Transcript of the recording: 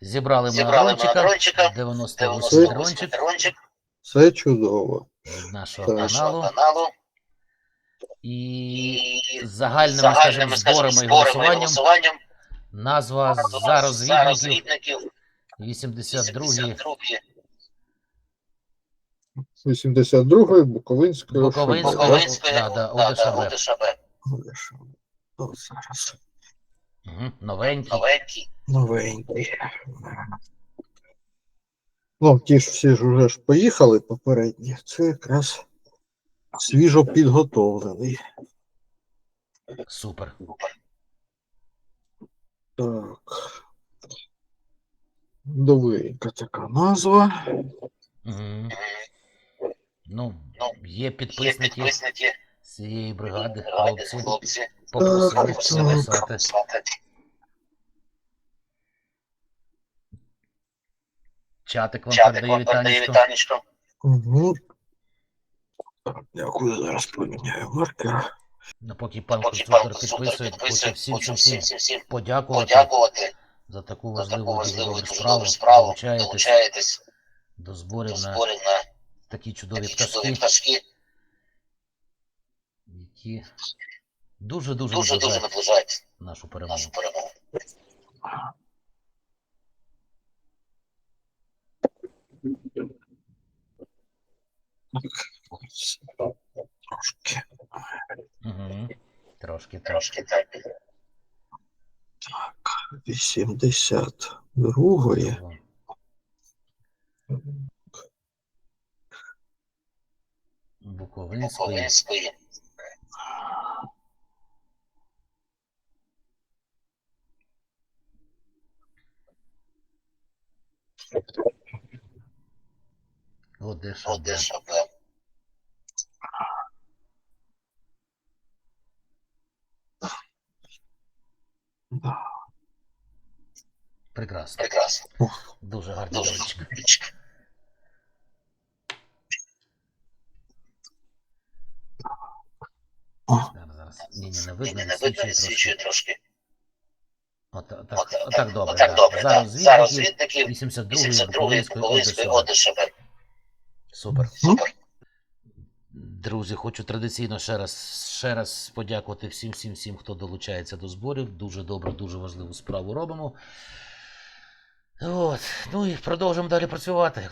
Зібрали ми Зібрали ми дрончика, дрончика, 98 98 дрончик дрончик Це чудово. від нашого Так. каналу. каналу. І І загальними, загальними, скажімо, зборами і голосуванням голосуванням назва за розвідників розвідників 82 82-ї 82-ї Буковинської Буковинської да, да, да, ОДШБ. да, ОДШБ. Зараз. Мгм, новенький. Новенький. Новенький. Ну, ті ж всі ж уже ж поїхали попередні. Це якраз свіжо підготовлений. Супер. Так. Довгенька така назва. Мгм. Ну, Ну, є Є підписники підписники з цієї бригади, хлопці, попросили написати. Чатик вам передає вітанечко. Угу. Дякую, зараз поміняю маркер. Ну, поки пан конструктор підписує, хочу всім, всім, всім, подякувати подякувати за таку важливу, важливу справу. справу. Долучаєтесь до зборів на такі чудові такі чудові пташки, пташки. Які дуже-дуже наближають наближають нашу перемогу. нашу перемогу. Трошки. Угу. Трошки, трошки. Трошки так. Так, 82-ї. Буковинської. Буковинської. ОДШБ. Да. Прекрасно. Прекрасно. Дуже гарний Дуже дрончик. гарно. Зараз, зараз. Ні, ні, не видно, Ні, не не видно, свічує відсвічує трошки. От, От, так, от, так добре. отак да. добре, Зараз так. Зараз звідників звідників 82-ї 82-ї Буковинської Буковинської ОДШБ. ОДШБ. Супер. Супер. Друзі, хочу традиційно ще раз, ще раз подякувати всім, всім, всім, хто долучається до зборів. Дуже добре, дуже важливу справу робимо. От. Ну і продовжимо далі працювати.